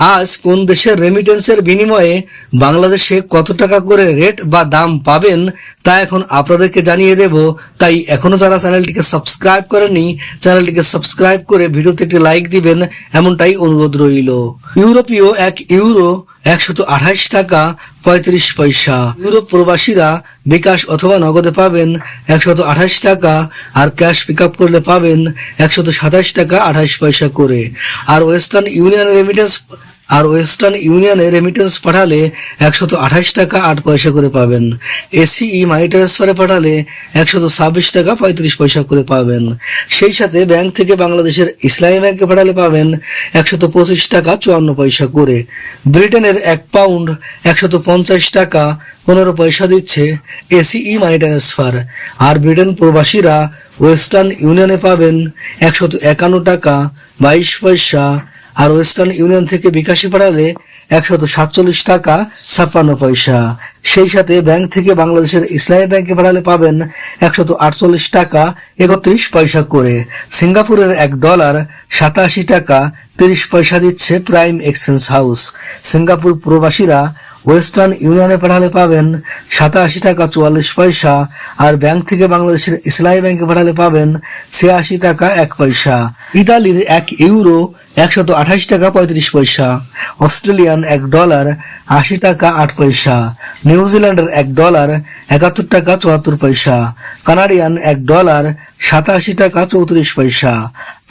আজ কোন দেশের রেমিটেন্সের বিনিময়ে বাংলাদেশে কত টাকা করে রেট বা দাম পাবেন তা এখন আপনাদেরকে জানিয়ে দেব। তাই এখনও যারা চ্যানেলটিকে সাবস্ক্রাইব করেনি চ্যানেলটিকে সাবস্ক্রাইব করে ভিডিওতে একটি লাইক দিবেন, এমনটাই অনুরোধ রইল। ইউরোপীয় এক ইউরো একশত আঠাইশ টাকা পঁয়ত্রিশ পয়সা। ইউরোপ প্রবাসীরা বিকাশ অথবা নগদে পাবেন একশত আঠাইশ টাকা, আর ক্যাশ পিক আপ করলে পাবেন একশত সাতাইশ টাকা আঠাইশ পয়সা করে। আর ওয়েস্টার্ন ইউনিয়ন রেমিটেন্স আর ওয়েস্টার্ন ইউনিয়নে রেমিটেন্স পাঠালে একশত আঠাইশ টাকা আট পয়সা করে পাবেন। এসিই মানি ট্রান্সফারে পাঠালে একশত ছাব্বিশ টাকা পঁয়ত্রিশ পয়সা করে পাবেন। সেই সাথে ব্যাংক থেকে বাংলাদেশের ইসলামী ব্যাংকে পাঠালে পাবেন একশত পঁচিশ টাকা চুয়ান্ন পয়সা করে। ব্রিটেনের এক পাউন্ড একশত পঞ্চাশ টাকা পনেরো পয়সা দিচ্ছে এসিই মানি ট্রান্সফার আর ব্রিটেন প্রবাসীরা ওয়েস্টার্ন ইউনিয়নে পাবেন একশত একান্ন টাকা বাইশ পয়সা আর ওয়েস্টার্ন ইউনিয়ন থেকে বিকাশে পাঠালে একশত সাতচল্লিশ টাকা ছাপ্পান্ন পয়সা। সেই সাথে ব্যাংক থেকে বাংলাদেশের ইসলামী ব্যাংকে পাঠালে পাবেন একশত আটচল্লিশ টাকা, একত্রিশ পয়সা করে। সিঙ্গাপুরের এক ডলার সাতাশি টাকা, তিরিশ পয়সা দিচ্ছে প্রাইম এক্সচেঞ্জ হাউস। সিঙ্গাপুর প্রবাসীরা ওয়েস্টার্ন ইউনিয়নে পাঠালে পাবেন সাতাশি টাকা চুয়াল্লিশ পয়সা আর ব্যাংক থেকে বাংলাদেশের ইসলামী ব্যাংকে পাঠালে পাবেন ছিয়াশি টাকা এক পয়সা। ইতালির এক ইউরো একশত আঠাশ টাকা পঁয়ত্রিশ পয়সা। অস্ট্রেলিয়ান এক ডলার আশি টাকা আট পয়সা। নিউজিল্যান্ডের এক ডলার একাত্তর টাকা চুয়াত্তর পয়সা, কানাডিয়ান এক ডলার সাতাশি টাকা চৌত্রিশ পয়সা,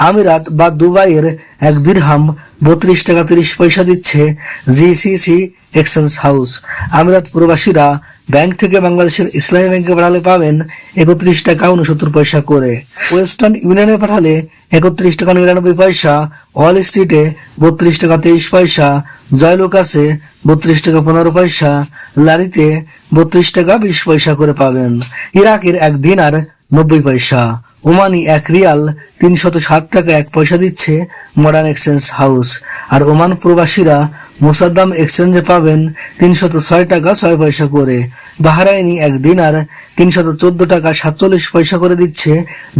আমিরাত বা দুবাইয়ের এক দীর্হাম বত্রিশ টাকা তিরিশ পয়সা দিচ্ছে জিসিসি এক্সচেঞ্জ হাউস। আমিরাত প্রবাসীরা ব্যাংক থেকে বাংলাদেশের ইসলামী ব্যাংকে পাঠালে পাবেন একত্রিশ টাকা উনসত্তর পয়সা করে। ওয়েস্টার্ন ইউনিয়নে পাঠালে একত্রিশ টাকা নিরানব্বই পয়সা, ওয়াল স্ট্রিটে বত্রিশ টাকা তেইশ পয়সা, জয়লোকাসে বত্রিশ টাকা পনেরো পয়সা, লারিতে বত্রিশ টাকা বিশ পয়সা করে পাবেন। ইরাকের এক দিন আর নব্বই পয়সা। ওমানি এক রিয়াল তিনশত সাত টাকা এক পয়সা দিচ্ছে মডার্ন এক্সচেঞ্জ হাউস আর ওমান প্রবাসীরা মোসাদ্দাম এক্সচেঞ্জে পাবেন তিনশত ছয় টাকা ছয় পয়সা করে। বাহারাইনি এক দিনার তিনশত চোদ্দ টাকা সাতচল্লিশ পয়সা করে দিচ্ছে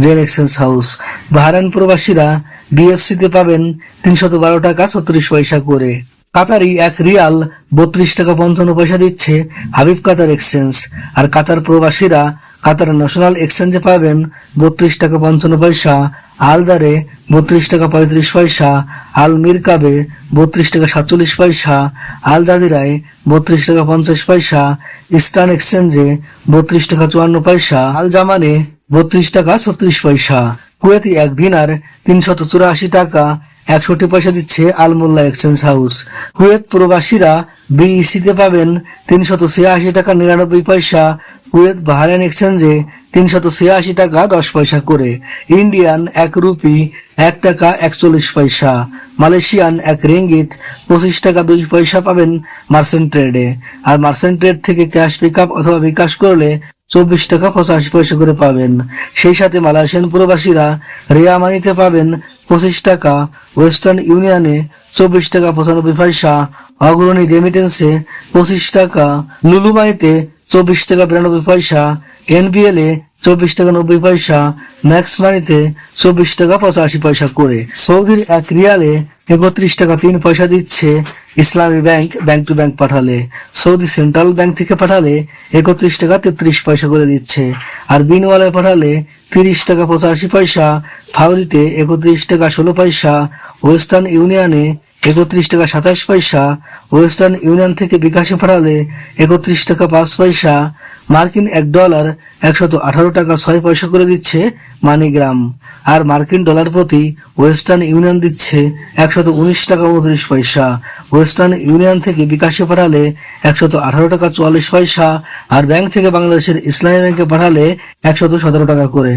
জেন এক্সচেঞ্জ হাউস বাহারাইন প্রবাসীরা বিএফসিতে পাবেন তিনশত বারো টাকা ছত্রিশ পয়সা করে। কাতারি এক রিয়াল বত্রিশ টাকা পঞ্চান্ন পয়সা দিচ্ছে হাবিব কাতার এক্সচেঞ্জ। আর কাতার প্রবাসীরা কাতার ন্যাশনাল এক্সচেঞ্জে পাবেন বত্রিশ টাকা পঞ্চান্ন পয়সা, আলদারে বত্রিশ টাকা পঁয়ত্রিশ পয়সা আল মিরকাবে বত্রিশ টাকা সাতচল্লিশ পয়সা আল জাজিরায় বত্রিশ টাকা পঞ্চাশ পয়সা ইস্টার্ন এক্সচেঞ্জে বত্রিশ টাকা চুয়ান্ন পয়সা আল জামানে বত্রিশ টাকা ছত্রিশ পয়সা। কুয়েতি এক দিনার তিনশত চুরাশি টাকা একষট্টি পয়সা দিচ্ছে আলমোল্লা এক্সচেঞ্জ হাউস কুয়েত প্রবাসীরা বিইসিতে পাবেন তিনশত ছিয়াশি টাকা নিরানব্বই পয়সা কুয়েত বাহারাইন এক্সচেঞ্জে তিনশত ছিয়াশি টাকা দশ পয়সা করে। ইন্ডিয়ান এক রুপি, এক টাকা একচল্লিশ পয়সা। মালয়েশিয়ান এক রিঙ্গিত পঁচিশ টাকা দুই পয়সা পাবেন মার্চেন্ট ট্রেডে আর মার্চেন্ট ট্রেড থেকে ক্যাশ পিক আপ অথবা বিকাশ করলে চব্বিশ টাকা পঁচাশি পয়সা করে পাবেন। সেই সাথে মালয়েশিয়ান প্রবাসীরা রিয়া মানিতে পাবেন পঁচিশ টাকা। ওয়েস্টার্ন ইউনিয়নে চব্বিশ টাকা, পঁচানব্বই পয়সা। অগ্রণী রেমিটেন্সে পঁচিশ টাকা লুলুমাইতে চব্বিশ টাকা, বিরানব্বই পয়সা এনবিএল এ চব্বিশ টাকা, নব্বই পয়সা ম্যাক্স মানিতে চব্বিশ টাকা, পঁচাশি পয়সা করে। সৌদির এক রিয়ালে একত্রিশ টাকা, তিন পয়সা দিচ্ছে Islami bank bank to bank পাঠালে। সৌদি সেন্ট্রাল ব্যাংক থেকে পাঠালে একত্রিশ টাকা, তেত্রিশ পয়সা করে দিচ্ছে। আর বিনওয়ালায় পাঠালে তিরিশ টাকা, পঁচাশি পয়সা। ফাউরিতে একত্রিশ টাকা, ষোলো পয়সা। ওয়েস্টার্ন ইউনিয়নে একত্রিশ টাকা সাতাশ পয়সা, ওয়েস্টার্ন ইউনিয়ন থেকে বিকাশে পাঠালে একত্রিশ টাকা পাঁচ পয়সা, মার্কিন এক ডলার একশত আঠারো টাকা ছয় পয়সা করে দিচ্ছে মানিগ্রাম। আর মার্কিন ডলার প্রতি ওয়েস্টার্ন ইউনিয়ন দিচ্ছে একশত উনিশ টাকা উনত্রিশ পয়সা, ওয়েস্টার্ন ইউনিয়ন থেকে বিকাশে পাঠালে একশত আঠারো টাকা চুয়াল্লিশ পয়সা, আর ব্যাংক থেকে বাংলাদেশের ইসলামী ব্যাংকে পাঠালে একশত সতেরো টাকা করে।